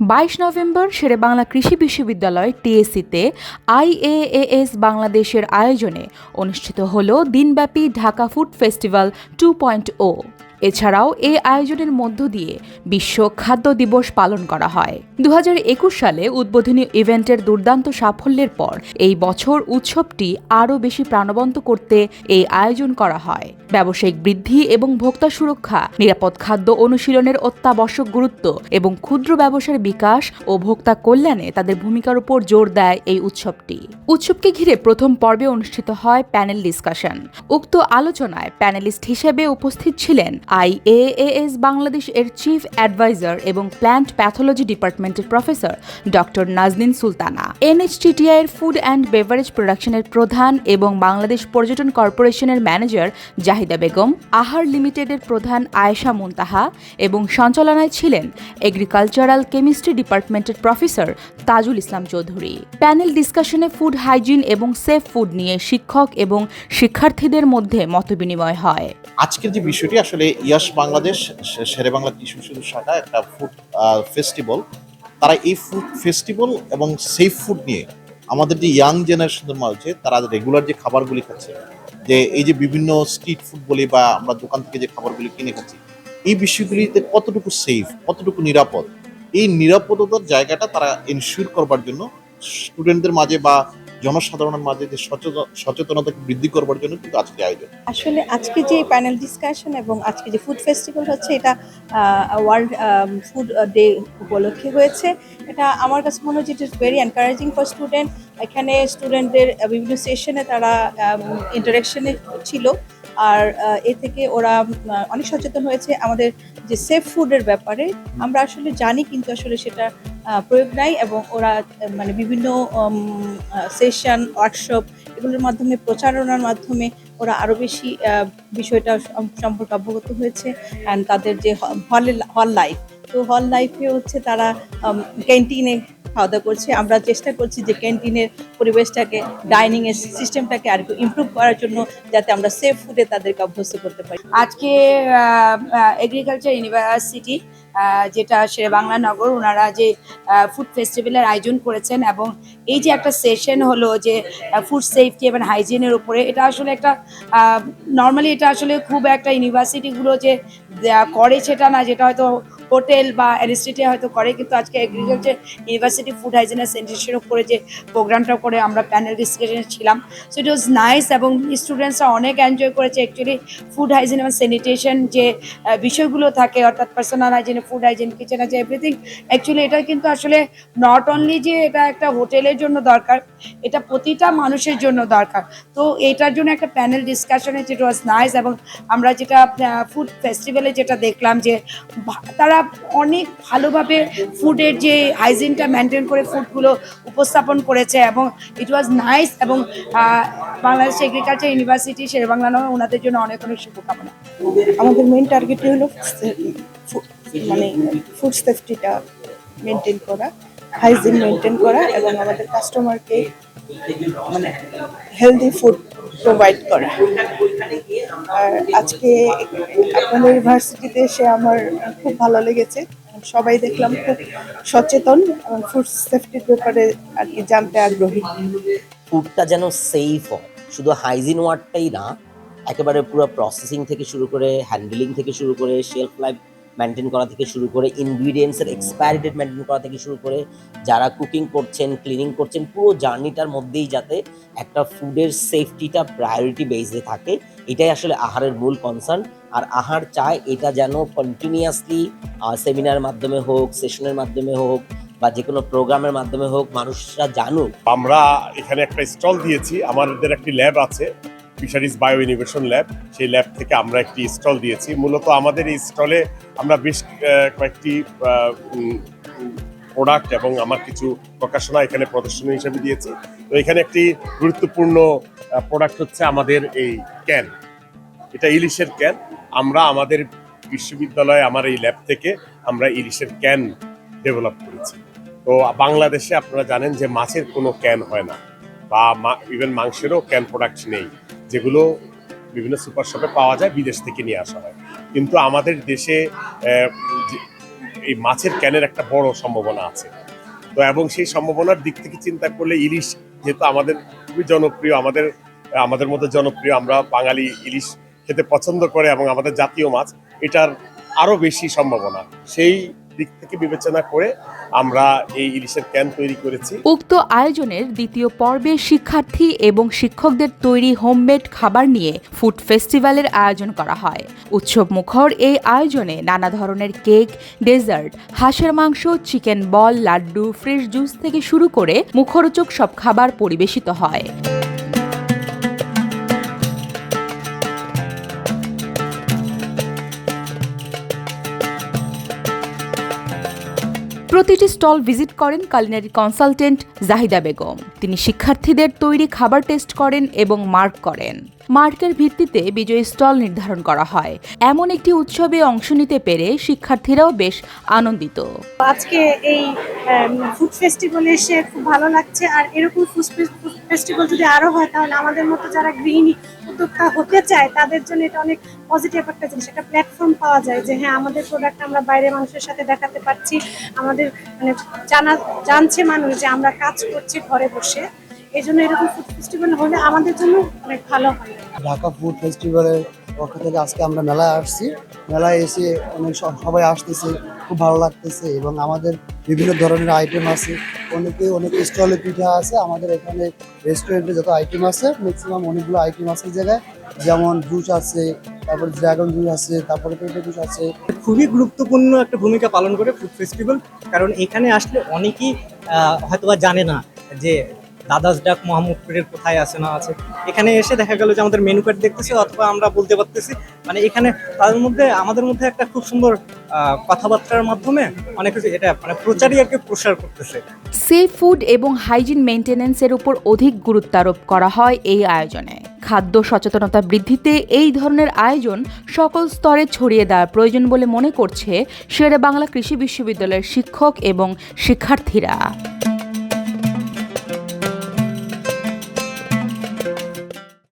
বাইশ নভেম্বর সেরে বাংলা কৃষি বিশ্ববিদ্যালয় টিএসসিতে আইএএএস বাংলাদেশের আয়োজনে অনুষ্ঠিত হল দিনব্যাপী Dhaka food festival two point O. এছাড়াও এই আয়োজনের মধ্য দিয়ে বিশ্ব খাদ্য দিবস পালন করা হয়। দু হাজার একুশ সালে উদ্বোধনী ইভেন্টের দুর্দান্ত সাফল্যের পর এই বছর উৎসবটি আরও বেশি প্রাণবন্ত করতে এই আয়োজন করা হয়। ব্যবসায়িক বৃদ্ধি এবং ভোক্তা সুরক্ষা, নিরাপদ খাদ্য অনুশীলনের অত্যাবশ্যক গুরুত্ব এবং ক্ষুদ্র ব্যবসার বিকাশ ও ভোক্তা কল্যাণে তাদের ভূমিকার উপর জোর দেয় এই উৎসবটি। উৎসবকে ঘিরে প্রথম পর্বে অনুষ্ঠিত হয় প্যানেল ডিসকাশন। উক্ত আলোচনায় প্যানেলিস্ট হিসেবে উপস্থিত ছিলেন আইএএএস বাংলাদেশ এর চিফ অ্যাডভাইজার এবং প্ল্যান্ট প্যাথোলজি ডিপার্টমেন্টের professor doctor Naznin Sultana NHTTI এর ফুড অ্যান্ড বেভারেজ প্রোডাকশনের প্রধান এবং বাংলাদেশ পর্যটন কর্পোরেশনের ম্যানেজার জাহিদা বেগম আহার লিমিটেডের প্রধান আয়েশা মুনতাহা এবং সঞ্চালনায় ছিলেন এগ্রিকালচারাল কেমিস্ট্রি ডিপার্টমেন্টের প্রফেসর তাজুল ইসলাম চৌধুরী প্যানেল ডিসকাশনে ফুড হাইজিন এবং সেফ ফুড নিয়ে শিক্ষক এবং শিক্ষার্থীদের মধ্যে মতবিনিময় হয়। আজকের যে বিষয়টি আসলে ইয়াস বাংলাদেশ শেরে বাংলা কৃষি বিশ্ববিদ্যালয় শাখা একটা ফুড ফেস্টিভ্যাল তারা এই ফুড ফেস্টিভ্যাল এবং সেফ ফুড নিয়ে আমাদের যে ইয়াং জেনারেশনের মাঝে তারা রেগুলার যে খাবারগুলি খাচ্ছে, যে এই যে বিভিন্ন স্ট্রিট ফুড বলি বা আমরা দোকান থেকে যে খাবারগুলি কিনে খাচ্ছি, এই বিষয়গুলিতে কতটুকু সেফ কতটুকু নিরাপদ? এই নিরাপদতার জায়গাটা তারা এনশিওর করবার জন্য স্টুডেন্টদের মাঝে বা জনসাধারণের মাঝে যে সচেতন সচেতনতাকে বৃদ্ধি করবার জন্য কিন্তু আজকে আয়োজন। আসলে আজকে যে প্যানেল ডিসকাশন এবং আজকে যে ফুড ফেস্টিভ্যাল হচ্ছে, এটা ওয়ার্ল্ড ফুড ডে উপলক্ষে হয়েছে। এটা আমার কাছে মনে হচ্ছে it is very encouraging for student এখানে স্টুডেন্টদের বিভিন্ন সেশনে তারা ইন্টারাকশনে ছিল। আর এ থেকে ওরা অনেক সচেতন হয়েছে। আমাদের যে সেফ ফুডের ব্যাপারে, আমরা আসলে জানি কিন্তু আসলে সেটা প্রয়োগ নেয় এবং ওরা মানে বিভিন্ন সেশন ওয়ার্কশপ এগুলোর মাধ্যমে, প্রচারণার মাধ্যমে ওরা আরও বেশি বিষয়টা সম্পর্কে অবগত হয়েছে অ্যান্ড তাদের যে হল হল লাইফ তো হল লাইফে হচ্ছে তারা ক্যান্টিনে খাওয়া দাওয়া করছে, আমরা চেষ্টা করছি যে ক্যান্টিনের পরিবেশটাকে ডাইনিং এর সিস্টেমটাকে আর একটু ইমপ্রুভ করার জন্য যাতে আমরা সেফ ফুডে তাদেরকে অভ্যস্ত করতে পারি। আজকে এগ্রিকালচার ইউনিভার্সিটি যেটা সে বাংলা নগর ওনারা যে ফুড ফেস্টিভ্যালের আয়োজন করেছেন এবং এই যে একটা সেশন হলো যে ফুড সেফটি এবং হাইজিনের উপরে, এটা আসলে একটা নর্মালি এটা আসলে খুব একটা ইউনিভার্সিটিগুলো যে করে সেটা না, যেটা হয়তো হোটেল বা ইনস্টিটিউটে হয়তো করে, কিন্তু আজকে এগ্রিকালচার ইউনিভার্সিটি ফুড হাইজিনের সেন্টারের উপরে যে প্রোগ্রামটা করে আমরা প্যানেল ডিসকাশনে ছিলাম। সো ইট ওয়াজ নাইস এবং স্টুডেন্টসরা অনেক এনজয় করেছে অ্যাকচুয়ালি ফুড হাইজিন এবং স্যানিটেশন যে বিষয়গুলো থাকে, অর্থাৎ personal hygiene food hygiene kitchen আছে এভরিথিং অ্যাকচুয়ালি এটা কিন্তু আসলে নট অনলি যে এটা একটা হোটেলের জন্য দরকার, এটা প্রতিটা মানুষের জন্য দরকার। তো এটার জন্য একটা প্যানেল ডিসকাশনে যেটা ওয়াজ নাইস এবং আমরা যেটা ফুড ফেস্টিভ্যালে যেটা দেখলাম যে ভা- তারা অনেক ভালোভাবে ফুডের যে হাইজিনটা মেনটেন করে ফুডগুলো উপস্থাপন করেছে এবং ইট ওয়াজ নাইস এবং বাংলাদেশ এগ্রিকালচার ইউনিভার্সিটি শেরে বাংলা নয় ওনাদের জন্য অনেক অনেক শুভকামনা। আমাদের মেন টার্গেটই হলো মানে ফুড সেফটিটা মেনটেন করা হাইজিন মেনটেন করা এবং আমাদের কাস্টমারকে মানে হেলদি ফুড প্রোভাইড করা। আর আজকে আপনাদের ইউনিভার্সিটিতে এসে আমার খুব ভালো লেগেছে। সবাই দেখলাম খুব সচেতন এবং ফুড সেফটির ব্যাপারে আর কি জানতে আগ্রহী। ফুডটা যেন সেফ হয়। শুধু হাইজিন ওয়ার্ডটাই না, একেবারে পুরো প্রসেসিং থেকে শুরু করে হ্যান্ডেলিং থেকে শুরু করে শেলফ লাইফ মেনটেন করা থেকে শুরু করে ইনগ্রিডিয়েন্টসের এক্সপায়ারি ডেট মেনটেন করা থেকে শুরু করে যারা কুকিং করছেন ক্লিনিং করছেন, পুরো জার্নিটার মধ্যেই যাতে একটা ফুডের সেফটিটা প্রায়োরিটি বেসে থাকে। এটাই আসলে আহারের মূল কনসার্ন আর আহার চায় এটা যেন কন্টিনিউয়াসলি সেমিনার মাধ্যমে হোক সেশনের মাধ্যমে হোক বা যে কোনো প্রোগ্রামের মাধ্যমে হোক, মানুষরা জানুক। আমরা এখানে একটা স্টল দিয়েছি। আমাদের একটি ল্যাব আছে। ফিশারিজ বায়ো ইনোভেশন ল্যাব সেই ল্যাব থেকে আমরা একটি স্টল দিয়েছি। মূলত আমাদের এই স্টলে আমরা বেশ কয়েকটি প্রোডাক্ট এবং আমার কিছু প্রকাশনা এখানে প্রদর্শনী হিসেবে দিয়েছি। তো এখানে একটি গুরুত্বপূর্ণ প্রোডাক্ট হচ্ছে আমাদের এই ক্যান এটা ইলিশের ক্যান আমরা আমাদের বিশ্ববিদ্যালয়ে আমার এই ল্যাব থেকে আমরা ইলিশের ক্যান ডেভেলপ করেছি। তো বাংলাদেশে আপনারা জানেন যে মাছের কোনো ক্যান হয় না। বা ইভেন মাংসেরও ক্যান প্রোডাক্ট নেই। যেগুলো বিভিন্ন সুপার শপে পাওয়া যায়, বিদেশ থেকে নিয়ে আসা হয়। কিন্তু আমাদের দেশে এই মাছের ক্যানের একটা বড় সম্ভাবনা আছে। তো এবং সেই সম্ভাবনার দিক থেকে চিন্তা করলে ইলিশ যেহেতু আমাদের খুবই জনপ্রিয়, আমাদের আমাদের মধ্যে জনপ্রিয়, আমরা বাঙালি ইলিশ খেতে পছন্দ করে এবং আমাদের জাতীয় মাছ, এটার আরও বেশি সম্ভাবনা। সেই দিক থেকে বিবেচনা করে আমরা এই ইলিশের ক্যান তৈরি করেছি। উক্ত আয়োজনের দ্বিতীয় পর্বে শিক্ষার্থী এবং শিক্ষকদের তৈরি হোমমেড খাবার নিয়ে ফুড ফেস্টিভ্যালের আয়োজন করা হয়। উৎসব মুখর এই আয়োজনে নানা ধরনের কেক, ডেজার্ট, হাঁসের মাংস, chicken ball, laddu, fresh juice থেকে শুরু করে মুখরোচক সব খাবার পরিবেশিত হয়। প্রতিটি স্টল ভিজিট করেন কালিনারি কনসালটেন্ট জাহিদা বেগম। তিনি শিক্ষার্থীদের তৈরি খাবার টেস্ট করেন এবং মার্ক করেন। মার্কের ভিত্তিতে বিজয়ী স্টল নির্ধারণ করা হয়। এমন একটি উৎসবে অংশ নিতে পেরে শিক্ষার্থীরাও বেশ আনন্দিত। আজকে এই ফুড ফেস্টিভ্যালে এসে খুব ভালো লাগছে। আর এরকম ফুড ফেস্টিভ্যাল যদি আরও হয়, তাহলে আমাদের মতো যারা গৃহিণী উদ্যোক্তা হতে চায়, তাদের জন্য এটা অনেক পজিটিভ একটা জিনিস, একটা প্ল্যাটফর্ম পাওয়া যায় যে হ্যাঁ আমাদের প্রোডাক্ট আমরা বাইরে মানুষের সাথে দেখাতে পারছি। আমাদের মানে জানা, জানছে মানুষ যে আমরা কাজ করছি ঘরে বসে। এই জন্য এরকম ফুড ফেস্টিভ্যাল হলে আমাদের জন্য অনেক ভালো হয়। ঢাকা ফুড ফেস্টিভ্যালের পক্ষ থেকে আজকে আমরা মেলায় আসছি। মেলায় এসে অনেক সবাই আসতেছে, খুব ভালো লাগতেছে এবং আমাদের বিভিন্ন ধরনের আইটেম আছে। অনেকে, অনেক স্টলে পিঠা আছে, আমাদের এখানে রেস্টুরেন্টে যত আইটেম আছে ম্যাক্সিমাম অনেকগুলো আইটেম আছে জায়গায়। যেমন জুস আছে, তারপরে ড্রাগন জুস আছে, তারপরে পেঁপে জুস আছে। খুবই গুরুত্বপূর্ণ একটা ভূমিকা পালন করে ফুড ফেস্টিভ্যাল কারণ এখানে আসলে অনেকেই হয়তোবা জানে না যে দাদাস ডাক মোহাম্মদপুরের কোথায় আছে না আছে। এখানে এসে দেখা গেল যে আমাদের মেনু কার্ড দেখতেছি অথবা আমরা বলতে পারতেছি। মানে এখানে তাদের মধ্যে, আমাদের মধ্যে একটা খুব সুন্দর কথাবার্তার মাধ্যমে অনেক কিছু এটা মানে প্রচারই আর কি প্রসার করতেছে। সেফ ফুড এবং হাইজিন মেনটেন্যান্সের উপর অধিক গুরুত্ব আরোপ করা হয় এই আয়োজনে। খাদ্য সচেতনতা বৃদ্ধিতে এই ধরনের আয়োজন সকল স্তরে ছড়িয়ে দেওয়ার প্রয়োজন বলে মনে করছে শেরে বাংলা কৃষি বিশ্ববিদ্যালয়ের শিক্ষক এবং শিক্ষার্থীরা।